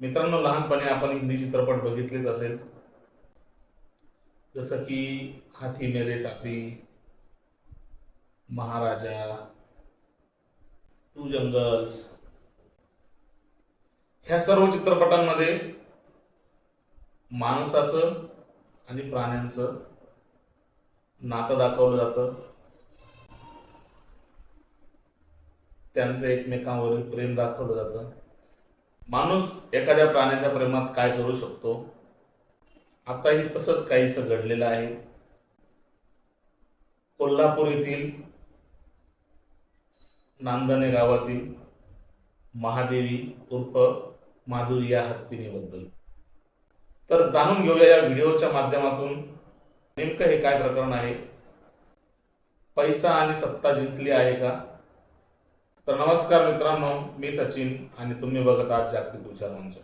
मित्रांनो लहानपणी आपण हिंदी चित्रपट बघितलेच असेल. जसं की हाथी मेरे साथी महाराजा टू जंगल्स. ह्या सर्व चित्रपटांमध्ये माणसाचं आणि प्राण्यांचं नातं दाखवलं जातं. त्यांचं एकमेकांवरील प्रेम दाखवलं जातं. माणूस एखाद्या प्राण्याच्या प्रेमात काय करू शकतो? आताही तसंच काहीसं घडलेलं आहे. कोल्हापूर येथील नांदणे गावातील महादेवी उर्फ माधुरी या हत्तीनेबद्दल. तर जाणून घेऊया या व्हिडिओच्या माध्यमातून नेमकं हे काय प्रकरण आहे? पैसा आणि सत्ता जिंकली आहे का? तर नमस्कार मित्रांनो मी सचिन आणि तुम्ही बघत आहात जागतिक विचार मंच.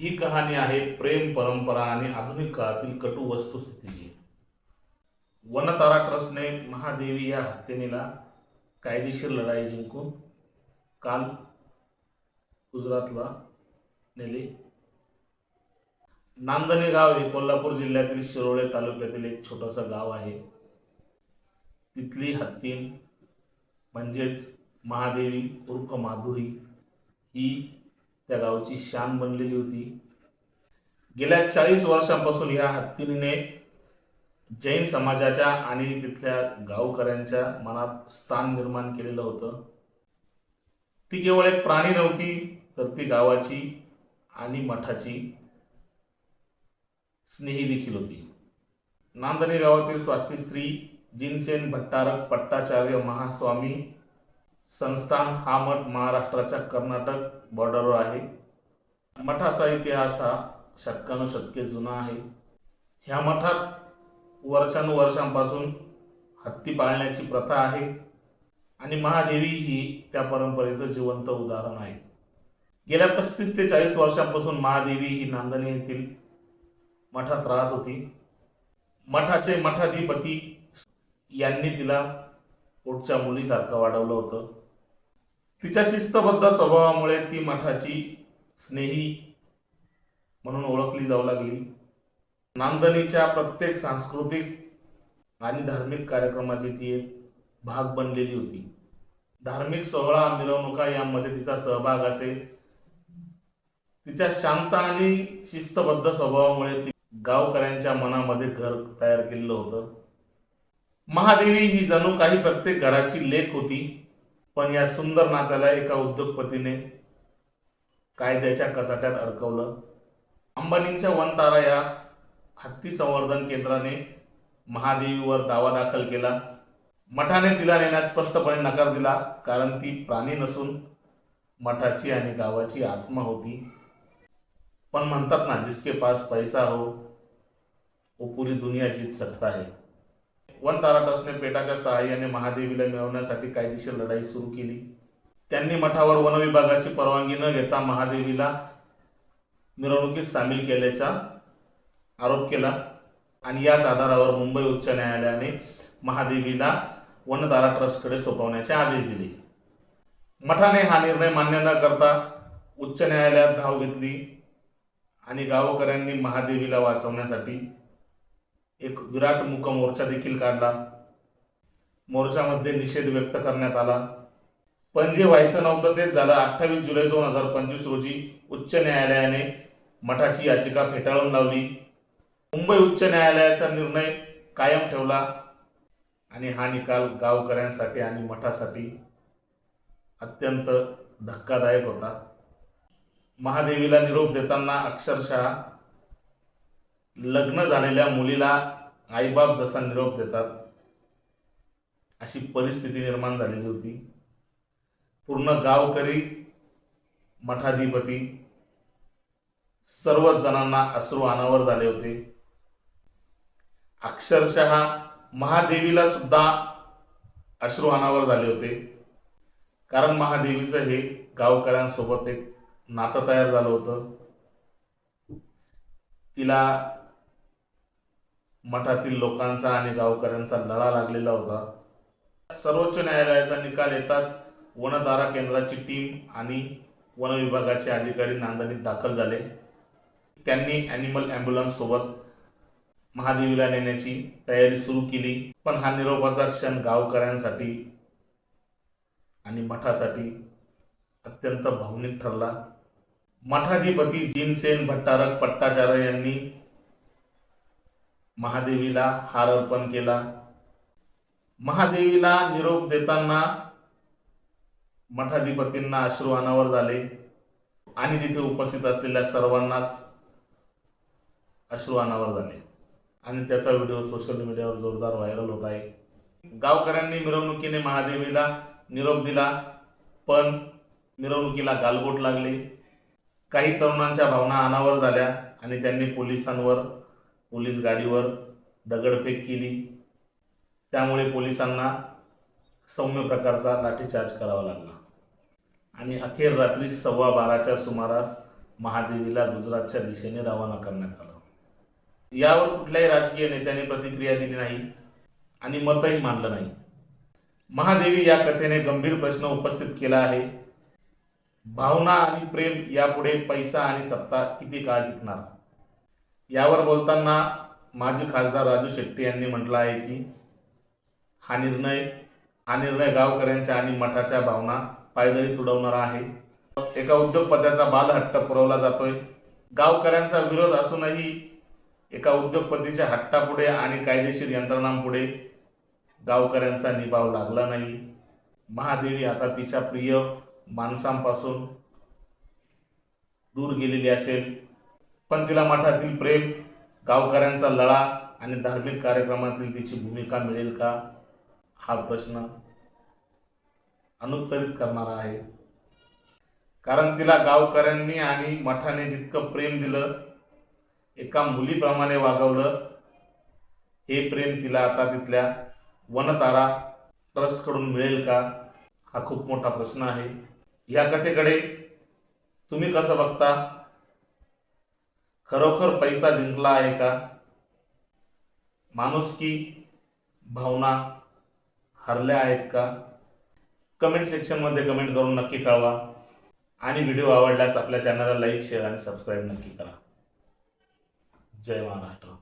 ही कहाणी आहे प्रेम परंपरा आणि आधुनिक काळातील कटू वस्तुस्थितीची. वनतारा ट्रस्टने महादेवी या हत्येनेला कायदेशीर लढाई जिंकून काल गुजरातला नेले. नांदणे गाव हे कोल्हापूर जिल्ह्यातील शिरोळे तालुक्यातील एक छोटंसं गाव आहे. तिथली हत्तीन म्हणजेच महादेवी उर्फ माधुरी ही त्या गावची शान बनलेली होती. गेल्या चाळीस वर्षांपासून या हत्तीने जैन समाजाच्या आणि तिथल्या गावकऱ्यांच्या मनात स्थान निर्माण केलेलं होतं. ती केवळ एक प्राणी नव्हती तर ती गावाची आणि मठाची स्नेही देखील होती. नांदणे गावातील स्वास्ती स्त्री जिनसेन भट्टारक पट्टाचार्य महास्वामी संस्थान हा मठ महाराष्ट्राच्या कर्नाटक बॉर्डरवर आहे. मठाचा इतिहास हा शतकानुशतके जुना आहे. ह्या मठात वर्षानुवर्षांपासून हत्ती पाळण्याची प्रथा आहे आणि महादेवी ही त्या परंपरेचं जिवंत उदाहरण आहे. गेल्या पस्तीस ते चाळीस वर्षांपासून महादेवी ही नांदणी येथील मठात राहत होती. मठाचे मठाधिपती यांनी तिला पोटच्या मुलीसारखं वाढवलं होतं. तिच्या शिस्तबद्ध स्वभावामुळे ती मठाची स्नेही म्हणून ओळखली जाऊ लागली. नांदणीच्या प्रत्येक सांस्कृतिक आणि धार्मिक कार्यक्रमाची ती एक भाग बनलेली होती. धार्मिक सोहळा मिरवणुका यामध्ये तिचा सहभाग असे. तिच्या शांत आणि शिस्तबद्ध स्वभावामुळे ती गावकऱ्यांच्या मनामध्ये घर तयार केलेलं होतं. महादेवी ही जणू काही प्रत्येक घराची लेख होती पण या सुंदर नात्याला एका उद्योगपतीने कायद्याच्या कचाट्यात अडकवलं. अंबानींच्या वनतारा या हत्ती संवर्धन केंद्राने महादेवीवर दावा दाखल केला. मठाने तिला नेण्यास स्पष्टपणे नकार दिला कारण ती प्राणी नसून मठाची आणि गावाची आत्मा होती. पण म्हणतात ना जिसके पास पैसा हो वो पूरी दुनिया जीत सकता है. वन ट्रस्टने पेटाच्या सहाय्याने महादेवीला मिळवण्यासाठी कायदेशीर लढाई सुरू केली. त्यांनी मठावर वनविभागाची परवानगी न घेता महादेवीला मिरवणुकीत सामील केल्याचा आरोप केला आणि याच आधारावर मुंबई उच्च न्यायालयाने महादेवीला वनतारा ट्रस्टकडे सोपवण्याचे आदेश दिले. मठाने हा निर्णय मान्य न करता उच्च न्यायालयात धाव घेतली आणि गावकऱ्यांनी महादेवीला वाचवण्यासाठी एक विराट मुक मोर्चा देखील काढला. मोर्चामध्ये निषेध व्यक्त करण्यात आला. पण जे व्हायचं नव्हतं तेच झालं अठ्ठावीस जुलै दोन हजार पंचवीस रोजी उच्च न्यायालयाने मठाची याचिका फेटाळून लावली. मुंबई उच्च न्यायालयाचा निर्णय कायम ठेवला आणि हा निकाल गावकऱ्यांसाठी आणि मठासाठी अत्यंत धक्कादायक होता. महादेवीला निरोप देताना अक्षरशः लग्न झालेल्या मुलीला आईबाप जसा निरोप देतात अशी परिस्थिती निर्माण झालेली होती. पूर्ण गावकरी मठाधिपती सर्वच जणांना अश्रू अनावर झाले होते. अक्षरशः महादेवीला सुद्धा अश्रू अनावर झाले होते. कारण महादेवीचं हे गावकऱ्यांसोबत एक नातं तयार झालं होतं. तिला मठातील लोकांचा आणि गावकऱ्यांचा लढा लागलेला होता. सर्वोच्च न्यायालयाचा निकाल येताच वनधारा केंद्राची टीम आणि वन विभागाचे अधिकारी नांदणीत दाखल झाले. त्यांनी ॲनिमल ॲम्ब्युलन्स सोबत महादेवीला नेण्याची तयारी सुरू केली. पण हा निरोपाचा क्षण गावकऱ्यांसाठी आणि मठासाठी अत्यंत भावनिक ठरला. मठाधिपती जिनसेन भट्टारक पट्टाचार्य यांनी महादेवीला हार अर्पण केला. महादेवीला निरोप देताना मठाधिपतींना अश्रू अनावर झाले. आणि तिथे उपस्थित असलेल्या सर्वांनाच अश्रू अनावर झाले. आणि त्याचा व्हिडिओ सोशल मीडियावर जोरदार व्हायरल होत आहे. गावकऱ्यांनी मिरवणुकीने महादेवीला निरोप दिला पण मिरवणुकीला गालबोट लागले. काही तरुणांच्या भावना अनावर झाल्या आणि त्यांनी पोलिसांवर पोलीस गाडीवर दगडफेक केली. त्यामुळे पोलिसांना सौम्य प्रकारचा लाठीचार्ज करावा लागला. आणि अखेर रात्री सव्वा बाराच्या सुमारास महादेवीला गुजरातच्या दिशेने रवाना करण्यात आलं. यावर कुठल्याही राजकीय नेत्याने प्रतिक्रिया दिली नाही आणि मतही मानलं नाही. महादेवी या कथेने गंभीर प्रश्न उपस्थित केला आहे. भावना आणि प्रेम यापुढे पैसा आणि सत्ता किती काळ टिकणार? यावर बोलताना माजी खासदार राजू शेट्टी यांनी म्हटलं आहे की हा निर्णय हा निर्णय गावकऱ्यांच्या आणि मठाच्या भावना पायदळी तुडवणारा आहे. एका उद्योगपत्याचा बालहट्ट पुरवला जातोय. गावकऱ्यांचा विरोध असूनही एका उद्योगपतीच्या हट्टापुढे आणि कायदेशीर यंत्रणांपुढे गावकऱ्यांचा निभाव लागला नाही. महादेवी आता तिच्या प्रिय माणसांपासून दूर गेलेली असेल. पण तिला मठातील प्रेम गावकऱ्यांचा लळा आणि धार्मिक कार्यक्रमातील तिची भूमिका मिळेल का? हा प्रश्न अनुत्तरित करणारा आहे. कारण तिला गावकऱ्यांनी आणि मठाने जितकं प्रेम दिलं एका मुलीप्रमाणे वागवलं हे प्रेम तिला आता तिथल्या वनतारा ट्रस्टकडून मिळेल का? हा खूप मोठा प्रश्न आहे. या कथेकडे तुम्ही कसं बघता? खरोखर पैसा जिंकला आहे का? माणुसकी भावना हरल्या आहेत का? कमेंट सेक्शनमध्ये कमेंट करून नक्की कळवा. आणि व्हिडिओ आवडल्यास आपल्या चॅनलला लाईक शेअर आणि सबस्क्राईब नक्की करा. जय महाराष्ट्र.